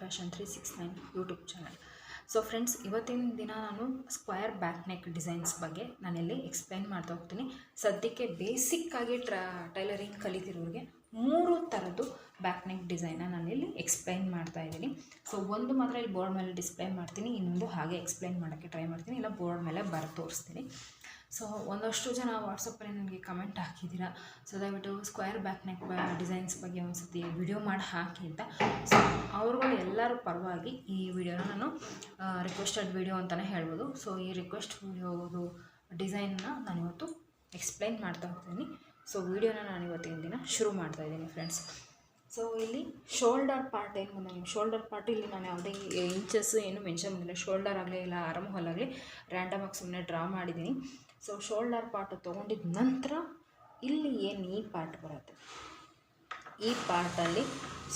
Fashion three six nine YouTube channel so friends ಇವತ್ತಿನ ದಿನ ನಾನು ಸ್ಕ್ವಯರ್ ಬ್ಯಾಕ್ ನೆಕ್ ಡಿಸೈನ್ಸ್ ಬಗ್ಗೆ ನಾನಿಲ್ಲಿ ಎಕ್ಸ್ಪ್ಲೈನ್ ಮಾಡ್ತಾ ಹೋಗ್ತೀನಿ. ಸದ್ಯಕ್ಕೆ ಬೇಸಿಕ್ಕಾಗಿ ಟ್ರಾ ಟೈಲರಿಂಗ್ ಕಲಿತಿರೋರಿಗೆ ಮೂರು ಥರದ್ದು ಬ್ಯಾಕ್ ನೆಕ್ ಡಿಸೈನ ನಾನಿಲ್ಲಿ ಎಕ್ಸ್ಪ್ಲೈನ್ ಮಾಡ್ತಾ ಇದ್ದೀನಿ. ಸೊ ಒಂದು ಮಾತ್ರ ಇಲ್ಲಿ ಬೋರ್ಡ್ ಮೇಲೆ ಡಿಸ್ಪ್ಲೇ ಮಾಡ್ತೀನಿ, ಇನ್ನೊಂದು ಹಾಗೆ ಎಕ್ಸ್ಪ್ಲೈನ್ ಮಾಡೋಕ್ಕೆ ಟ್ರೈ ಮಾಡ್ತೀನಿ, ಇಲ್ಲ ಬೋರ್ಡ್ ಮೇಲೆ ಬರೆದು ತೋರಿಸ್ತೀನಿ. ಸೊ ಒಂದಷ್ಟು ಜನ ವಾಟ್ಸಪ್ಪಲ್ಲಿ ನನಗೆ ಕಮೆಂಟ್ ಹಾಕಿದ್ದೀರ. ಸೊ ದಯವಿಟ್ಟು ಸ್ಕ್ವೇರ್ ಬ್ಯಾಕ್ ನೆಕ್ ಡಿಸೈನ್ಸ್ ಬಗ್ಗೆ ಒಂದು ಸತಿ ವಿಡಿಯೋ ಮಾಡಿ ಹಾಕಿ ಅಂತ. ಸೊ ಅವ್ರಿಗೂ ಎಲ್ಲರೂ ಪರವಾಗಿ ಈ ವಿಡಿಯೋನ ನಾನು ರಿಕ್ವೆಸ್ಟೆಡ್ ವಿಡಿಯೋ ಅಂತಲೇ ಹೇಳ್ಬೋದು. ಸೊ ಈ ರಿಕ್ವೆಸ್ಟ್ ವಿಡಿಯೋದು ಡಿಸೈನ್ನ ನಾನಿವತ್ತು ಎಕ್ಸ್ಪ್ಲೈನ್ ಮಾಡ್ತಾ ಹೋಗ್ತೀನಿ. ಸೊ ವಿಡಿಯೋನ ನಾನು ಇವತ್ತಿನ ದಿನ ಶುರು ಮಾಡ್ತಾ ಇದ್ದೀನಿ ಫ್ರೆಂಡ್ಸ್ ಸೊ ಇಲ್ಲಿ ಶೋಲ್ಡರ್ ಪಾರ್ಟ್ ಏನು ಬಂದ ಶೋಲ್ಡರ್ ಪಾರ್ಟ್ ಇಲ್ಲಿ ನಾನು ಯಾವುದೇ ಇಂಚಸ್ ಏನು ಮೆನ್ಷನ್ ಮಾಡಿಲ್ಲ. ಶೋಲ್ಡರ್ ಆಗಲಿ ಇಲ್ಲ ಆರಾಮ ಹೊಲಾಗಲಿ ರ್ಯಾಂಡಮ್ ಆಗಿ ಸುಮ್ಮನೆ ಡ್ರಾ ಮಾಡಿದ್ದೀನಿ. ಸೊ ಶೋಲ್ಡರ್ ಪಾರ್ಟ್ ತೊಗೊಂಡಿದ ನಂತರ ಇಲ್ಲಿ ಏನು ಈ ಪಾರ್ಟ್ ಬರುತ್ತೆ? ಈ ಪಾರ್ಟಲ್ಲಿ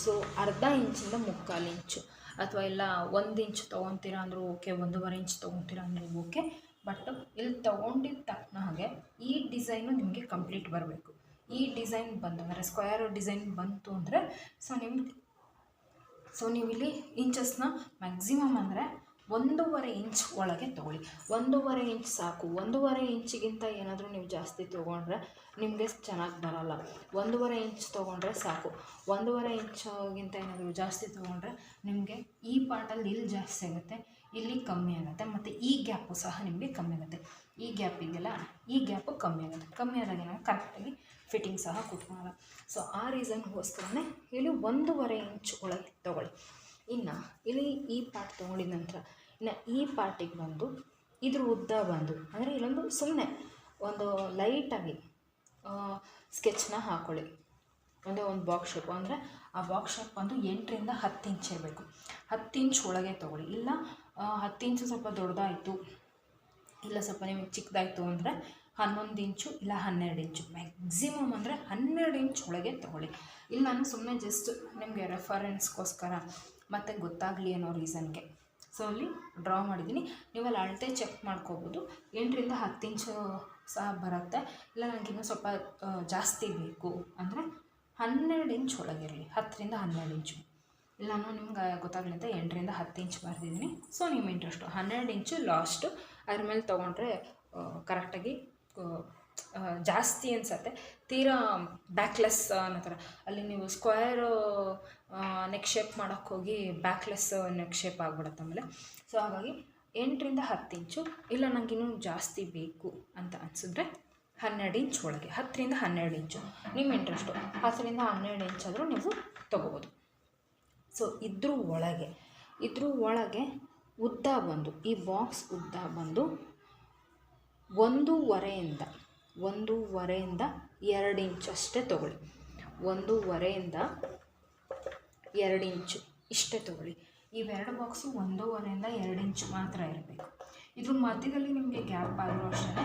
ಸೊ ಅರ್ಧ ಇಂಚಿಂದ ಮುಕ್ಕಾಲು ಇಂಚು. ಅಥವಾ ಇಲ್ಲ ಒಂದು ಇಂಚ್ ತೊಗೊತೀರಾ ಅಂದರೂ ಓಕೆ, ಒಂದೂವರೆ ಇಂಚ್ ತೊಗೊತೀರಾ ಅಂದರೂ ಓಕೆ. ಬಟ್ ಇಲ್ಲಿ ತೊಗೊಂಡಿದ್ದ ತಕ್ಕನ ಹಾಗೆ ಈ ಡಿಸೈನು ನಿಮಗೆ ಕಂಪ್ಲೀಟ್ ಬರಬೇಕು. ಈ ಡಿಸೈನ್ ಬಂತು ಅಂದರೆ ಸ್ಕ್ವೇರ್ ಡಿಸೈನ್ ಬಂತು ಅಂದರೆ ಸೊ ನಿಮ್ಗೆ ಸೊ ನೀವು ಇಲ್ಲಿ ಇಂಚಸ್ನ ಮ್ಯಾಕ್ಸಿಮಮ್ ಅಂದರೆ ಒಂದೂವರೆ ಇಂಚ್ ಒಳಗೆ ತೊಗೊಳ್ಳಿ. ಒಂದೂವರೆ ಇಂಚ್ ಸಾಕು. ಒಂದೂವರೆ ಇಂಚಿಗಿಂತ ಏನಾದರೂ ನೀವು ಜಾಸ್ತಿ ತೊಗೊಂಡ್ರೆ ನಿಮಗೆ ಚೆನ್ನಾಗಿ ಬರಲ್ಲ. ಒಂದೂವರೆ ಇಂಚ್ ತೊಗೊಂಡ್ರೆ ಸಾಕು. ಒಂದೂವರೆ ಇಂಚಿಗಿಂತ ಏನಾದರೂ ಜಾಸ್ತಿ ತೊಗೊಂಡ್ರೆ ನಿಮಗೆ ಈ ಪಾರ್ಟಲ್ಲಿ ಇಲ್ಲಿ ಜಾಸ್ತಿ ಆಗುತ್ತೆ, ಇಲ್ಲಿ ಕಮ್ಮಿ ಆಗುತ್ತೆ, ಮತ್ತು ಈ ಗ್ಯಾಪು ಸಹ ನಿಮಗೆ ಕಮ್ಮಿ ಆಗುತ್ತೆ. ಈ ಗ್ಯಾಪ್ ಇದೆಯಲ್ಲ ಈ ಗ್ಯಾಪು ಕಮ್ಮಿ ಆಗುತ್ತೆ. ಕಮ್ಮಿ ಆದಾಗ ಏನಾಗುತ್ತೆ ಕರೆಕ್ಟಾಗಿ ಫಿಟ್ಟಿಂಗ್ ಸಹ ಕೊಟ್ಕೊಳ್ಳೋಲ್ಲ ಸೊ ಆ ರೀಸನ್ಗೋಸ್ಕರನೇ ಇಲ್ಲಿ ಒಂದೂವರೆ ಇಂಚ್ ಒಳಗೆ ತೊಗೊಳ್ಳಿ. ಇನ್ನು, ಇಲ್ಲಿ ಈ ಪಾರ್ಟ್ ತೊಗೊಂಡಿದ ನಂತರ, ಇನ್ನು ಈ ಪಾರ್ಟಿಗೆ ಬಂದು ಇದ್ರ ಉದ್ದ ಬಂದು, ಅಂದರೆ ಇಲ್ಲೊಂದು ಸುಮ್ಮನೆ ಒಂದು ಲೈಟಾಗಿ ಸ್ಕೆಚ್ನ ಹಾಕ್ಕೊಳ್ಳಿ ಅಂದರೆ ಒಂದು ಬಾಕ್ಸ್ ಶೇಪ್ ಅಂದರೆ ಆ ಬಾಕ್ಸ್ ಶೇಪ್ ಬಂದು ಎಂಟರಿಂದ ಹತ್ತು ಇಂಚ್ ಇರಬೇಕು. ಹತ್ತು ಇಂಚ್ ಒಳಗೆ ತೊಗೊಳ್ಳಿ. ಇಲ್ಲ ಹತ್ತು ಇಂಚು ಸ್ವಲ್ಪ ದೊಡ್ಡದಾಯಿತು, ಇಲ್ಲ ಸ್ವಲ್ಪ ನಿಮಗೆ ಚಿಕ್ಕದಾಯಿತು ಅಂದರೆ ಹನ್ನೊಂದು ಇಂಚು ಇಲ್ಲ ಹನ್ನೆರಡು ಇಂಚು ಮ್ಯಾಕ್ಸಿಮಮ್ ಅಂದರೆ ಹನ್ನೆರಡು ಇಂಚ್ ಒಳಗೆ ತೊಗೊಳ್ಳಿ. ಇಲ್ಲ, ನಾನು ಸುಮ್ಮನೆ ಜಸ್ಟ್ ನಿಮಗೆ ರೆಫರೆನ್ಸ್ಗೋಸ್ಕರ ಮತ್ತು ಗೊತ್ತಾಗಲಿ ಅನ್ನೋ ರೀಸನ್ಗೆ ಸೊ ಅಲ್ಲಿ ಡ್ರಾ ಮಾಡಿದ್ದೀನಿ ನೀವಲ್ಲಿ ಅಳತೆ ಚೆಕ್ ಮಾಡ್ಕೋಬೋದು. ಎಂಟರಿಂದ ಹತ್ತು ಇಂಚು ಸಹ ಬರುತ್ತೆ. ಇಲ್ಲ ನನಗಿನ್ನೂ ಸ್ವಲ್ಪ ಜಾಸ್ತಿ ಬೇಕು ಅಂದರೆ ಹನ್ನೆರಡು ಇಂಚ್ ಒಳಗಿರಲಿ ಹತ್ತರಿಂದ ಹನ್ನೆರಡು ಇಂಚು ಇಲ್ಲ, ನಾನು ನಿಮ್ಗೆ ಗೊತ್ತಾಗಲಿ ಅಂತ ಎಂಟರಿಂದ ಹತ್ತು ಇಂಚ್ ಬರೆದಿದ್ದೀನಿ. ಸೊ ನಿಮ್ಮ ಇಂಟ್ರೆಸ್ಟು ಹನ್ನೆರಡು ಇಂಚು ಲಾಸ್ಟು ಅದ್ರ ಮೇಲೆ ತೊಗೊಂಡ್ರೆ ಕರೆಕ್ಟಾಗಿ ಜಾಸ್ತಿ ಅನಿಸತ್ತೆ. ತೀರಾ ಬ್ಯಾಕ್ಲೆಸ್ ಅನ್ನೋ ಥರ ಅಲ್ಲಿ ನೀವು ಸ್ಕ್ವೇರ್ ನೆಕ್ ಶೇಪ್ ಮಾಡೋಕ್ಕೆ ಹೋಗಿ ಬ್ಯಾಕ್ಲೆಸ್ ನೆಕ್ ಶೇಪ್ ಆಗಿಬಿಡುತ್ತೆ ಆಮೇಲೆ. ಸೊ ಹಾಗಾಗಿ ಎಂಟರಿಂದ ಹತ್ತು ಇಂಚು, ಇಲ್ಲ ನನಗಿನ್ನೂ ಜಾಸ್ತಿ ಬೇಕು ಅಂತ ಅನಿಸಿದ್ರೆ ಹನ್ನೆರಡು ಇಂಚ್ ಒಳಗೆ, ಹತ್ತರಿಂದ ಹನ್ನೆರಡು ಇಂಚು. ನಿಮ್ಮ ಇಂಟ್ರೆಸ್ಟು ಹತ್ತರಿಂದ ಹನ್ನೆರಡು ಇಂಚ್ ಆದರೂ ನೀವು ತೊಗೋಬೋದು. ಸೊ ಇದ್ರ ಒಳಗೆ ಇದ್ರ ಒಳಗೆ ಉದ್ದ ಬಂದು, ಈ ಬಾಕ್ಸ್ ಉದ್ದ ಬಂದು ಒಂದೂವರೆಯಿಂದ ಒಂದೂವರೆಯಿಂದ ಎರಡು ಇಂಚು ಅಷ್ಟೇ ತೊಗೊಳ್ಳಿ. ಒಂದೂವರೆಯಿಂದ ಎರಡು ಇಂಚು ಇಷ್ಟೇ ತೊಗೊಳ್ಳಿ. ಇವೆರಡು ಬಾಕ್ಸು ಒಂದೂವರೆಯಿಂದ ಎರಡು ಇಂಚು ಮಾತ್ರ ಇರಬೇಕು. ಇದ್ರ ಮಧ್ಯದಲ್ಲಿ ನಿಮಗೆ ಗ್ಯಾಪ್ ಆಗಿರೋ ಅಷ್ಟೇ.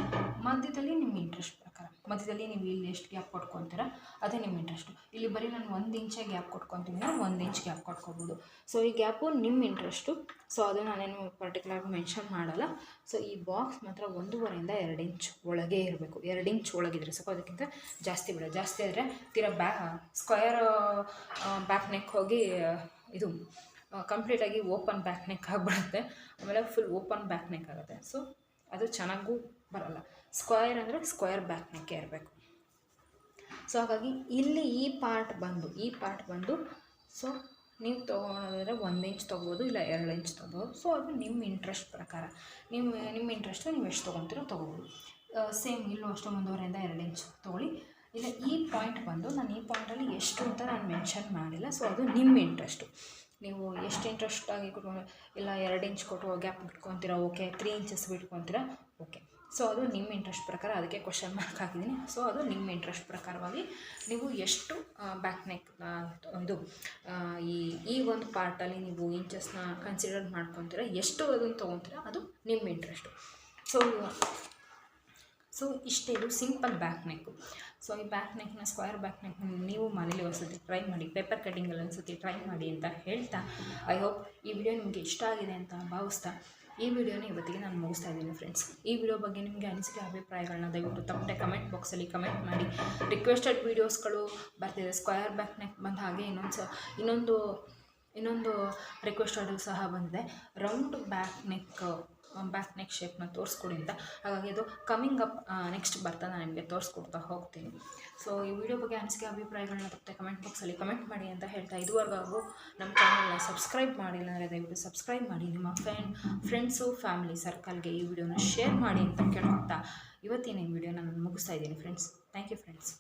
ಮಧ್ಯದಲ್ಲಿ ನಿಮ್ಗೆ ಇಂಟ್ರೆಸ್ಟ್ ಮಧ್ಯದಲ್ಲಿ ನೀವು ಇಲ್ಲಿ ಎಷ್ಟು ಗ್ಯಾಪ್ ಕೊಟ್ಕೊತೀರ, ಅದೇ ನಿಮ್ಮ ಇಂಟ್ರೆಸ್ಟು ಇಲ್ಲಿ ಬರೀ ನಾನು ಒಂದು ಇಂಚೇ ಗ್ಯಾಪ್ ಕೊಟ್ಕೊತೀನಿ ಒಂದು ಇಂಚ್ ಗ್ಯಾಪ್ ಕೊಟ್ಕೊಬೋದು. ಸೊ ಈ ಗ್ಯಾಪು ನಿಮ್ಮ ಇಂಟ್ರೆಸ್ಟು ಸೊ ಅದು ನಾನೇನು ಪರ್ಟಿಕ್ಯುಲರ್ ಮೆನ್ಷನ್ ಮಾಡಲ್ಲ. ಸೊ ಈ ಬಾಕ್ಸ್ ಮಾತ್ರ ಒಂದೂವರೆಯಿಂದ ಎರಡು ಇಂಚ್ ಒಳಗೆ ಇರಬೇಕು. ಎರಡು ಇಂಚ್ ಒಳಗಿದ್ರೆ ಸ್ವಲ್ಪ ಅದಕ್ಕಿಂತ ಜಾಸ್ತಿ ಬಿಡ ಜಾಸ್ತಿ ಆದರೆ ತೀರಾ ಬ್ಯಾ ಸ್ಕ್ವಯರ್ ಬ್ಯಾಕ್ ನೆಕ್ ಹೋಗಿ, ಇದು ಕಂಪ್ಲೀಟಾಗಿ ಓಪನ್ ಬ್ಯಾಕ್ ನೆಕ್ ಆಗಿಬಿಡುತ್ತೆ. ಆಮೇಲೆ ಫುಲ್ ಓಪನ್ ಬ್ಯಾಕ್ ನೆಕ್ ಆಗುತ್ತೆ. ಸೊ ಅದು ಚೆನ್ನಾಗೂ ಬರಲ್ಲ. ಸ್ಕ್ವಯರ್ ಅಂದರೆ ಸ್ಕ್ವಯರ್ ಬ್ಯಾಕ್ ಇರಬೇಕು ಸೊ ಹಾಗಾಗಿ ಇಲ್ಲಿ ಈ ಪಾರ್ಟ್ ಬಂದು, ಈ ಪಾರ್ಟ್ ಬಂದು ಸೊ ನೀವು ತೊಗೊಳೋದಾದರೆ ಒಂದು ಇಂಚ್ ತೊಗೋಬೋದು, ಇಲ್ಲ ಎರಡು ಇಂಚ್ ತೊಗೋಬೋದು. ಸೊ ಅದು ನಿಮ್ಮ ಇಂಟ್ರೆಸ್ಟ್ ಪ್ರಕಾರ. ನಿಮ್ಮ ನಿಮ್ಮ ಇಂಟ್ರೆಸ್ಟು ನೀವು ಎಷ್ಟು ತೊಗೊತೀರೋ ತೊಗೋಬೋದು. ಸೇಮ್ ಇಲ್ಲೂ ಅಷ್ಟು ಒಂದೂವರೆಯಿಂದ ಎರಡು ಇಂಚ್ ತೊಗೊಳ್ಳಿ. ಇಲ್ಲ, ಈ ಪಾಯಿಂಟ್ ಬಂದು, ನಾನು ಈ ಪಾಯಿಂಟಲ್ಲಿ ಎಷ್ಟು ಅಂತ ನಾನು ಮೆನ್ಷನ್ ಮಾಡಿಲ್ಲ. ಸೊ ಅದು ನಿಮ್ಮ ಇಂಟ್ರೆಸ್ಟು ನೀವು ಎಷ್ಟು ಇಂಟ್ರೆಸ್ಟ್ ಆಗಿ ಕೊಟ್ಕೊಂಡು, ಇಲ್ಲ ಎರಡು ಇಂಚ್ ಕೊಟ್ಟು ಗ್ಯಾಪ್ ಬಿಟ್ಕೊತೀರಾ ಓಕೆ ತ್ರೀ ಇಂಚಸ್ ಬಿಟ್ಕೊತೀರಾ ಓಕೆ ಸೊ ಅದು ನಿಮ್ಮ ಇಂಟ್ರೆಸ್ಟ್ ಪ್ರಕಾರ ಅದಕ್ಕೆ ಕ್ವಶನ್ ಮಾರ್ಕ್ ಹಾಕಿದ್ದೀನಿ. ಸೊ ಅದು ನಿಮ್ಮ ಇಂಟ್ರೆಸ್ಟ್ ಪ್ರಕಾರವಾಗಿ ನೀವು ಎಷ್ಟು ಬ್ಯಾಕ್ ನೆಕ್ ಇದು ಈ ಈ ಒಂದು ಪಾರ್ಟಲ್ಲಿ ನೀವು ಇಂಚಸ್ನ ಕನ್ಸಿಡರ್ ಮಾಡ್ಕೊತೀರ, ಎಷ್ಟು ಅದನ್ನು ತೊಗೊತೀರ, ಅದು ನಿಮ್ಮ ಇಂಟ್ರೆಸ್ಟು ಸೊ ಸೊ ಇಷ್ಟೇ ಇದು ಸಿಂಪಲ್ ಬ್ಯಾಕ್ ನೆಕ್ಕು ಸೊ ಈ ಬ್ಯಾಕ್ ನೆಕ್ನ ಸ್ಕ್ವೇರ್ ಬ್ಯಾಕ್ ನೆಕ್ ನೀವು ಮನೇಲಿ ಒಂದ್ಸತಿ ಟ್ರೈ ಮಾಡಿ ಪೇಪರ್ ಕಟ್ಟಿಂಗಲ್ಲಿ ಒಂದ್ಸತಿ ಟ್ರೈ ಮಾಡಿ ಅಂತ ಹೇಳ್ತಾ ಐ ಹೋಪ್ ಈ ವಿಡಿಯೋ ನಿಮಗೆ ಇಷ್ಟ ಆಗಿದೆ ಅಂತ ಭಾವಿಸ್ತಾ. ಈ ವಿಡಿಯೋನ ಇವತ್ತಿಗೆ ನಾನು ಮುಗಿಸ್ತಾ ಇದ್ದೀನಿ ಫ್ರೆಂಡ್ಸ್ ಈ ವಿಡಿಯೋ ಬಗ್ಗೆ ನಿಮಗೆ ಅನಿಸಿಕೆ ಅಭಿಪ್ರಾಯಗಳನ್ನ ದಯವಿಟ್ಟು ತಪ್ಪದೆ ಕಮೆಂಟ್ ಬಾಕ್ಸಲ್ಲಿ ಕಮೆಂಟ್ ಮಾಡಿ. ರಿಕ್ವೆಸ್ಟೆಡ್ ವೀಡಿಯೋಸ್ಗಳು ಬರ್ತಿದೆ. ಸ್ಕ್ವೇರ್ ಬ್ಯಾಕ್ ನೆಕ್ ಬಂದ ಹಾಗೆ ಇನ್ನೊಂದು ಸ ಇನ್ನೊಂದು ಇನ್ನೊಂದು ರಿಕ್ವೆಸ್ಟ್ ಆರ್ಡರ್ ಸಹ ಬಂದಿದೆ. Round back neck back neck ಶೇಪ್ನ ತೋರಿಸ್ಕೊಡಿ ಅಂತ. ಹಾಗಾಗಿ ಅದು ಕಮಿಂಗ್ ಅಪ್ ನೆಕ್ಸ್ಟ್ ಬರ್ತಾ ನಾನು ನಿಮಗೆ ತೋರಿಸ್ಕೊಡ್ತಾ ಹೋಗ್ತೀನಿ. ಸೊ ಈ ವಿಡಿಯೋ ಬಗ್ಗೆ ಅನಿಸಿಕೆ, ಅಭಿಪ್ರಾಯಗಳನ್ನ ತಪ್ಪದೆ ಕಮೆಂಟ್ ಬಾಕ್ಸಲ್ಲಿ ಕಮೆಂಟ್ ಮಾಡಿ ಅಂತ ಹೇಳ್ತಾ ಇದುವರೆಗೂ ನಮ್ಮ ಚಾನಲ್ನ ಸಬ್ಸ್ಕ್ರೈಬ್ ಮಾಡಿಲ್ಲ ಅಂದರೆ ದಯವಿಟ್ಟು ಸಬ್ಸ್ಕ್ರೈಬ್ ಮಾಡಿ. ನಿಮ್ಮ ಫ್ರೆಂಡ್ ಫ್ರೆಂಡ್ಸು ಫ್ಯಾಮಿಲಿ ಸರ್ಕಲ್ಗೆ ಈ ವಿಡಿಯೋನ ಶೇರ್ ಮಾಡಿ ಅಂತ ಕೇಳ್ತಾ ಇವತ್ತಿನ ಈ ವಿಡಿಯೋನ ನಾನು ಮುಗಿಸ್ತಾ ಇದ್ದೀನಿ ಫ್ರೆಂಡ್ಸ್ ಥ್ಯಾಂಕ್ ಯು ಫ್ರೆಂಡ್ಸ್